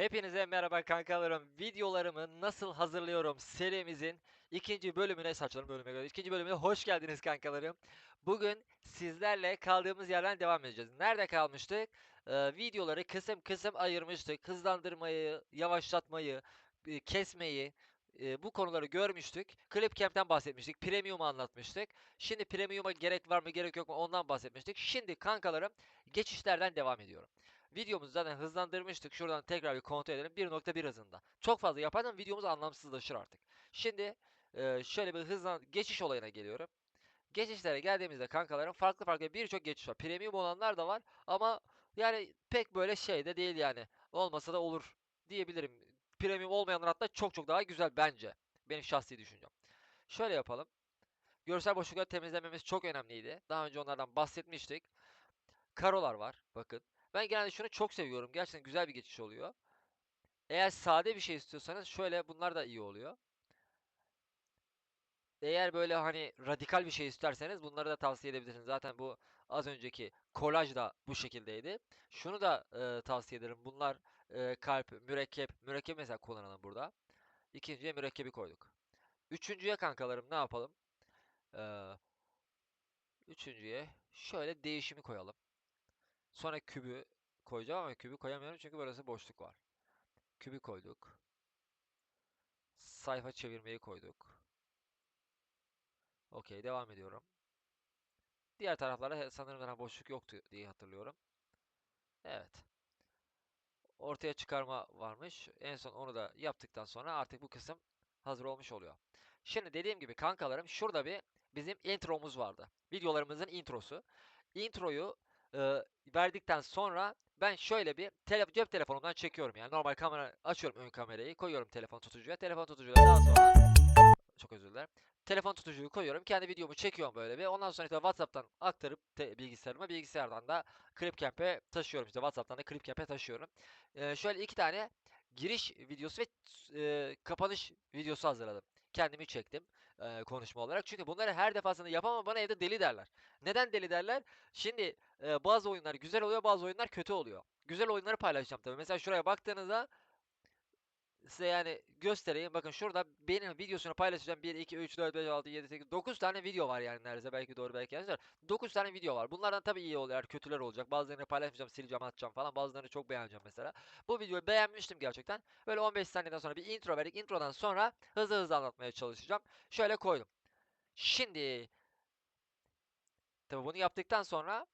Hepinize merhaba kankalarım. Videolarımı nasıl hazırlıyorum serimizin ikinci bölümüne saçlarım bölüme göre ikinci bölümüne hoş geldiniz kankalarım. Bugün sizlerle kaldığımız yerden devam edeceğiz. Nerede kalmıştık? Ee, videoları kısım kısım ayırmıştık. Hızlandırmayı, yavaşlatmayı, e, kesmeyi e, bu konuları görmüştük. Clipcamp'ten bahsetmiştik. Premium'u anlatmıştık. Şimdi Premium'a gerek var mı gerek yok mu ondan bahsetmiştik. Şimdi kankalarım geçişlerden devam ediyorum. Videomuzu zaten hızlandırmıştık. Şuradan tekrar bir kontrol edelim. 1.1 hızında. Çok fazla yaparsan videomuz anlamsızlaşır artık. Şimdi e, şöyle bir hızlan geçiş olayına geliyorum. Geçişlere geldiğimizde kankalarım farklı farklı birçok geçiş var. Premium olanlar da var ama yani pek böyle şey de değil yani. Olmasa da olur diyebilirim. Premium olmayanlar hatta çok çok daha güzel bence. Benim şahsi düşüncem. Şöyle yapalım. Görsel boşlukları temizlememiz çok önemliydi. Daha önce onlardan bahsetmiştik. Karolar var. Bakın. Ben genelde şunu çok seviyorum. Gerçekten güzel bir geçiş oluyor. Eğer sade bir şey istiyorsanız şöyle bunlar da iyi oluyor. Eğer böyle hani radikal bir şey isterseniz bunları da tavsiye edebilirsiniz. Zaten bu az önceki kolaj da bu şekildeydi. Şunu da e, tavsiye ederim. Bunlar e, kalp, mürekkep. Mürekkep mesela kullanalım burada. İkinciye mürekkebi koyduk. Üçüncüye kankalarım ne yapalım? Ee, üçüncüye şöyle değişimi koyalım. Sonra kübü koyacağım ama kübü koyamıyorum çünkü burası boşluk var. Kübü koyduk. Sayfa çevirmeyi koyduk. Okey devam ediyorum. Diğer taraflarda sanırım daha boşluk yoktu diye hatırlıyorum. Evet. Ortaya çıkarma varmış. En son onu da yaptıktan sonra artık bu kısım hazır olmuş oluyor. Şimdi dediğim gibi kankalarım şurada bir bizim intromuz vardı. Videolarımızın introsu. Introyu e, verdikten sonra ben şöyle bir tele cep telefonumdan çekiyorum yani normal kamera açıyorum ön kamerayı koyuyorum telefon tutucuya. Telefon tutucuya daha sonra çok özür dilerim. Telefon tutucuyu koyuyorum. Kendi videomu çekiyorum böyle bir. Ondan sonra işte WhatsApp'tan aktarıp bilgisayarıma, bilgisayardan da Clipcamp'e taşıyorum. İşte WhatsApp'tan da Clipcamp'e taşıyorum. Ee, şöyle iki tane giriş videosu ve e, kapanış videosu hazırladım. Kendimi çektim e, konuşma olarak. Çünkü bunları her defasında yapamam bana evde deli derler. Neden deli derler? Şimdi e, bazı oyunlar güzel oluyor, bazı oyunlar kötü oluyor. Güzel oyunları paylaşacağım tabii. Mesela şuraya baktığınızda size yani göstereyim. Bakın şurada benim videosunu paylaşacağım. 1, 2, 3, 4, 5, 6, 7, 8, 9 tane video var yani neredeyse. Belki doğru belki yanlış. 9 tane video var. Bunlardan tabii iyi oluyor. Kötüler olacak. Bazılarını paylaşmayacağım, sileceğim, atacağım falan. Bazılarını çok beğeneceğim mesela. Bu videoyu beğenmiştim gerçekten. Böyle 15 saniyeden sonra bir intro verdik. Introdan sonra hızlı hızlı anlatmaya çalışacağım. Şöyle koydum. Şimdi tabii bunu yaptıktan sonra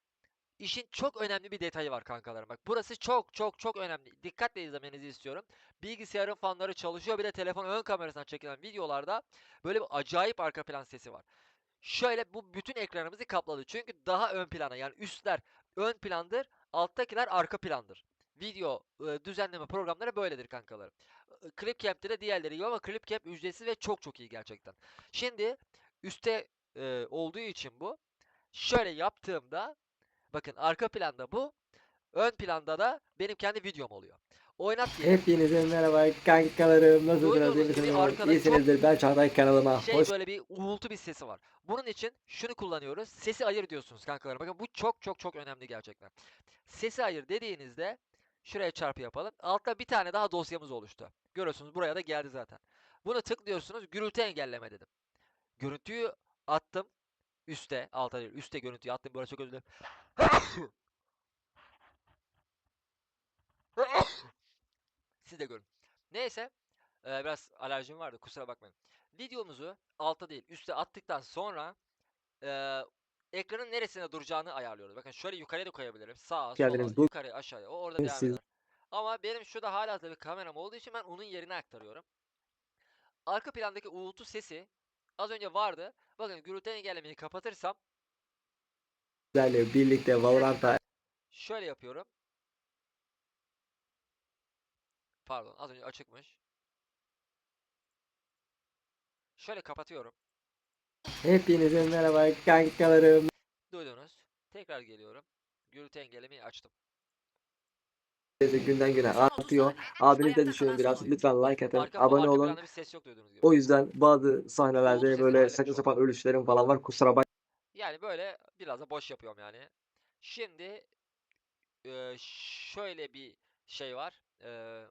İşin çok önemli bir detayı var kankalarım. Bak burası çok çok çok önemli. Dikkatle izlemenizi istiyorum. Bilgisayarın fanları çalışıyor. Bir de telefon ön kamerasından çekilen videolarda böyle bir acayip arka plan sesi var. Şöyle bu bütün ekranımızı kapladı. Çünkü daha ön plana yani üstler ön plandır. Alttakiler arka plandır. Video e, düzenleme programları böyledir kankalarım. Clipcamp'te de diğerleri iyi ama Clipcamp ücretsiz ve çok çok iyi gerçekten. Şimdi üstte e, olduğu için bu. Şöyle yaptığımda Bakın arka planda bu. Ön planda da benim kendi videom oluyor. Oynat diye Hepinize merhaba kankalarım. Nasılsınız? İyi misiniz? İyisinizdir. Ben Çağatay kanalıma. şey Hoş böyle bir uğultu bir sesi var. Bunun için şunu kullanıyoruz. Sesi ayır diyorsunuz kankalarım. Bakın bu çok çok çok önemli gerçekten. Sesi ayır dediğinizde şuraya çarpı yapalım. Altta bir tane daha dosyamız oluştu. Görüyorsunuz buraya da geldi zaten. Bunu tıklıyorsunuz. Gürültü engelleme dedim. Görüntüyü attım. Üste, alta değil. Üste görüntüyü attım. Böyle çok özür dilerim. Siz de görün. Neyse. eee, biraz alerjim vardı. Kusura bakmayın. Videomuzu alta değil üste attıktan sonra eee, ekranın neresine duracağını ayarlıyoruz. Bakın şöyle yukarıya da koyabilirim. Sağa, geldiniz. sola, yukarı, aşağıya. O orada devam eder. Ama benim şurada hala tabii kameram olduğu için ben onun yerine aktarıyorum. Arka plandaki uğultu sesi az önce vardı. Bakın gürültü engellemeyi kapatırsam sizlerle birlikte Valorant'a şöyle yapıyorum. Pardon az önce açıkmış. Şöyle kapatıyorum. hepinize merhaba kankalarım. Duydunuz. Tekrar geliyorum. Gürültü engellemeyi açtım. Günden güne artıyor. Abiniz de düşünün biraz. Lütfen like atın. Arka, Abone arka olun. planda bir ses yok duyduğunuz gibi. O yüzden bazı sahnelerde sesi böyle saçma sapan ölüşlerim falan var. Kusura. Yani böyle biraz da boş yapıyorum yani. Şimdi eee, şöyle bir şey var. Eee,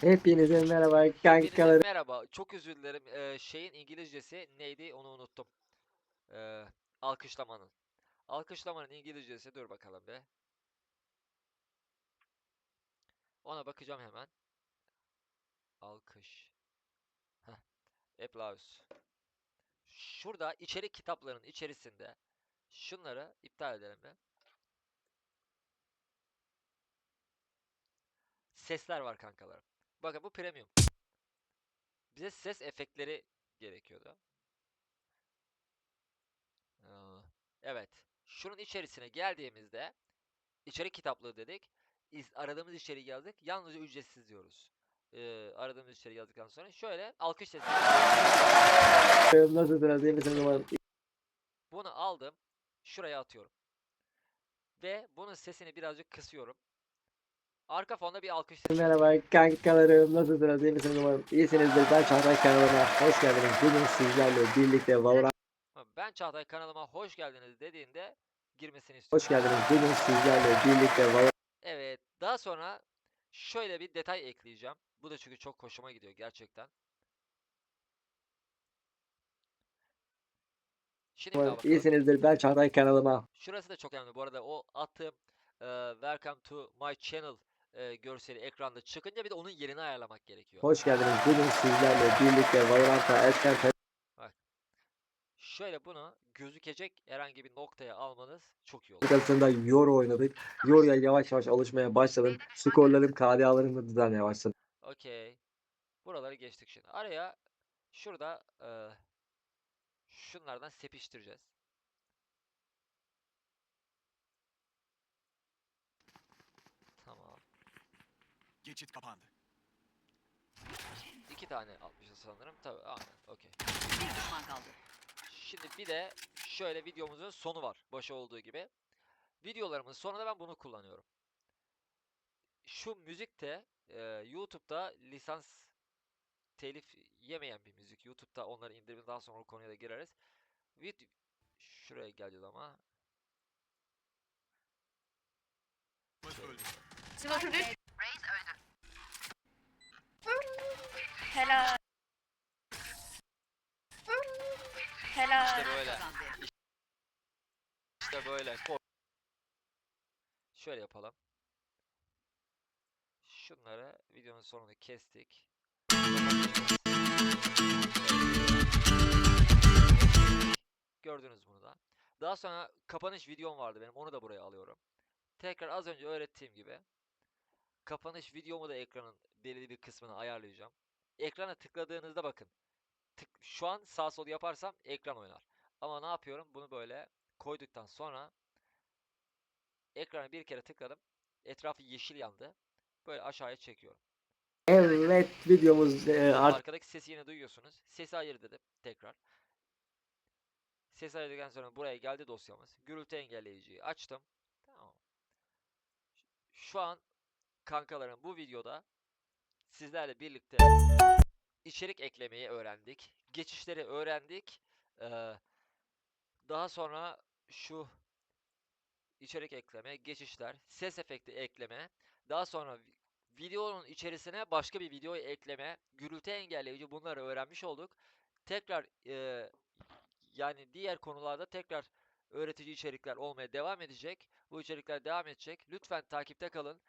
Hepinize merhaba kankalarım. merhaba. Çok özür dilerim. Ee, şeyin İngilizcesi neydi onu unuttum. Ee, alkışlamanın. Alkışlamanın İngilizcesi dur bakalım be. Ona bakacağım hemen. Alkış. Heh. Applause. Şurada içerik kitaplarının içerisinde şunları iptal edelim be. Sesler var kankalarım. Bakın bu premium. Bize ses efektleri gerekiyordu. Ee, Evet. Şunun içerisine geldiğimizde içerik kitaplığı dedik. İz- aradığımız içeriği yazdık. Yalnızca ücretsiz diyoruz. Ee, aradığımız içeriği yazdıktan sonra şöyle alkış sesi. Nasılsınız? İyi misiniz? Umarım Bunu aldım. Şuraya atıyorum. Ve bunun sesini birazcık kısıyorum. Arka fonda bir alkış sesi. Merhaba kankalarım. Nasılsınız? İyi misiniz? Umarım iyisinizdir. Ben Çağatay kanalıma hoş geldiniz. Bugün sizlerle birlikte Valorant Ben Çağatay kanalıma hoş geldiniz dediğinde girmesini istiyorum. hoş geldiniz. Bugün sizlerle birlikte Valorant Evet. Daha sonra şöyle bir detay ekleyeceğim. Bu da çünkü çok hoşuma gidiyor gerçekten. Şimdi bir daha bakalım. iyisinizdir. Ben Çağatay kanalıma Şurası da çok önemli. Bu arada o attığım e, Welcome to my channel e, görseli ekranda çıkınca bir de onun yerini ayarlamak gerekiyor. hoş geldiniz. Bugün sizlerle birlikte Valorant'a eskent Şöyle bunu gözükecek herhangi bir noktaya almanız çok iyi olur. Arkasında Euro oynadık. Euro'ya yavaş yavaş alışmaya başladım. Skorlarım, KDA'larım da düzenlemeye başladı. Okey. Buraları geçtik şimdi. Araya şurada e, şunlardan sepiştireceğiz. Tamam. Geçit kapandı. İki tane atmışız sanırım. Tabii aynen. Okey. Bir düşman kaldı. Şimdi bir de şöyle videomuzun sonu var. Başı olduğu gibi. Videolarımın sonunda ben bunu kullanıyorum. Şu müzik de e, YouTube'da lisans telif yemeyen bir müzik. YouTube'da onları indirip daha sonra o konuya da gireriz. Vid Şuraya geleceğiz ama. Öldü. Helal. Helal. İşte böyle. İşte böyle. Şöyle yapalım. Şunları videonun sonunda kestik. Gördünüz bunu da. Daha sonra kapanış videom vardı benim. Onu da buraya alıyorum. Tekrar az önce öğrettiğim gibi kapanış videomu da ekranın belirli bir kısmını ayarlayacağım. Ekrana tıkladığınızda bakın. Tık, şu an sağ sol yaparsam ekran oynar. Ama ne yapıyorum? Bunu böyle koyduktan sonra ekrana bir kere tıkladım. Etrafı yeşil yandı. Böyle aşağıya çekiyorum. Evet videomuz e, artık Arkadaki sesi yine duyuyorsunuz. Sesi ayır dedim tekrar. Ses ayırdıktan sonra buraya geldi dosyamız. Gürültü engelleyiciyi açtım. Tamam. Şu an kankalarım bu videoda sizlerle birlikte içerik eklemeyi öğrendik. Geçişleri öğrendik. Ee, daha sonra şu içerik ekleme, geçişler, ses efekti ekleme, daha sonra vi- videonun içerisine başka bir video ekleme, gürültü engelleyici bunları öğrenmiş olduk. Tekrar e, yani diğer konularda tekrar öğretici içerikler olmaya devam edecek. Bu içerikler devam edecek. Lütfen takipte kalın.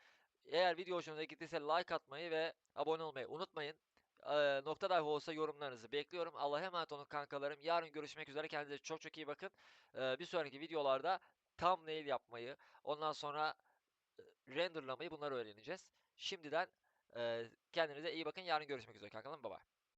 Eğer video hoşunuza gittiyse like atmayı ve abone olmayı unutmayın. Nokta dahi olsa yorumlarınızı bekliyorum. Allah'a emanet olun kankalarım. Yarın görüşmek üzere. Kendinize çok çok iyi bakın. Eee, bir sonraki videolarda thumbnail yapmayı, ondan sonra e, renderlamayı bunları öğreneceğiz. Şimdiden eee, kendinize iyi bakın. Yarın görüşmek üzere kankalarım. Bye bye.